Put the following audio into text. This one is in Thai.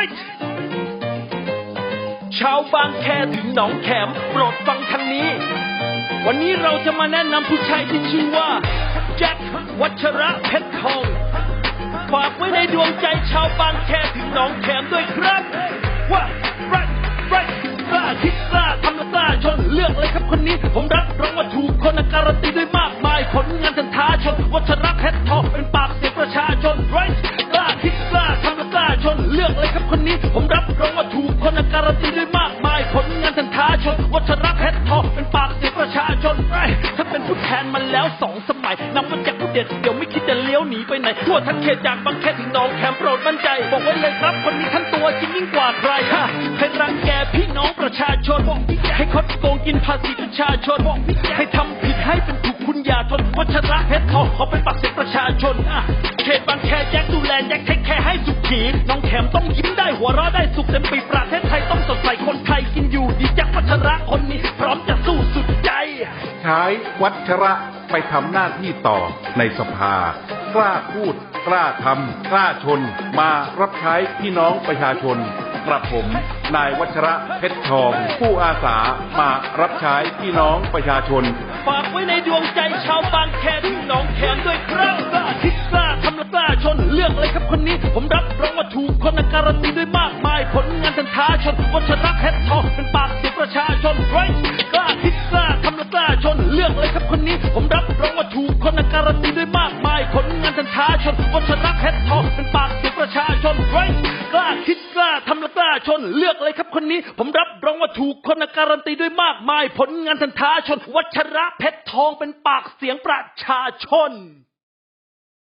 right ชาวบางแคถึงหนองแขมโปรดฟังทางนี้ วันนี้เราจะมาแนะนำผู้ชายที่ชื่อว่า แจ็ควัชระเพชรทองฝากไว้ในดวงใจชาวบางแคถึงหนองแขมด้วยครับว่าไรไรกล้าคิดกล้าทำและกล้าชนเลือกเลยครับคนนี้ ผมรับรองว่าถูกคนการันตีด้วยมากมายผลงานทันท้าชนวัชระ ทองเป็นปากเสียงประชาชนไรถ้าเป็นผู้แทนมาแล้วสองสมัยนำมาจากผู้เด็ดเดี๋ยวไม่คิดจะเลี้ยวหนีไปไหนทั่วทั้งเขตจากบางแคถึงหนองแขมโปรดมั่นใจ บอกไว้เลยครับคนนี้ท่านตัวจริงยิ่งกว่าใครฮะให้รังแกพี่น้องประชาชนให้คดโกงกินภาษีประชาชนให้ทำผิดให้เป็นถูกคุณอย่าทนวัชระเพชรทองเขาเป็นปากเสียงประชาชนอะเขตบางแคแจ็คดูแลแจ็คเทคแคร์ให้สุขีน้องแขมต้องยิ้มได้หัวเราะได้สุขเต็มปีประเทศไทยต้องสดใสคนไทยกินอยู่ดีแจ็ควัชระคน ช้วัชระไปทำหน้าที่ต่อในสภา กล้าพูด กล้าทำกล้าชน มารับใช้พี่น้องประชาชนกระผม นายวัชระเพชรทอง ผู้อาสามารับใช้พี่น้องประชาชน ฝากไว้ในดวงใจชาวบางแคที่หนองแขมด้วยครับกล้าคิดกล้าทำและกล้าชนเลือกเลยครับคนนี้ ผมรับรองว่าถูกคนการันตีด้วยมากมาย ผลงานทันท้าชนวัชระเพชรทองเป็นปากเสียงประชาชนไร นี้ ผมรับรองว่าถูกคนการันตีด้วยมากมายผลงานทันท้าชนวัชระเพชรทองเป็นปากเสียงประชาชนไรกล้าคิดกล้าทำและกล้าชน เลือกเลยครับคนนี้ ผมรับรองว่าถูกคนการันตีด้วยมากมาย ผลงานทันท้าชน วัชระเพชรทองเป็นปากเสียงประชาชน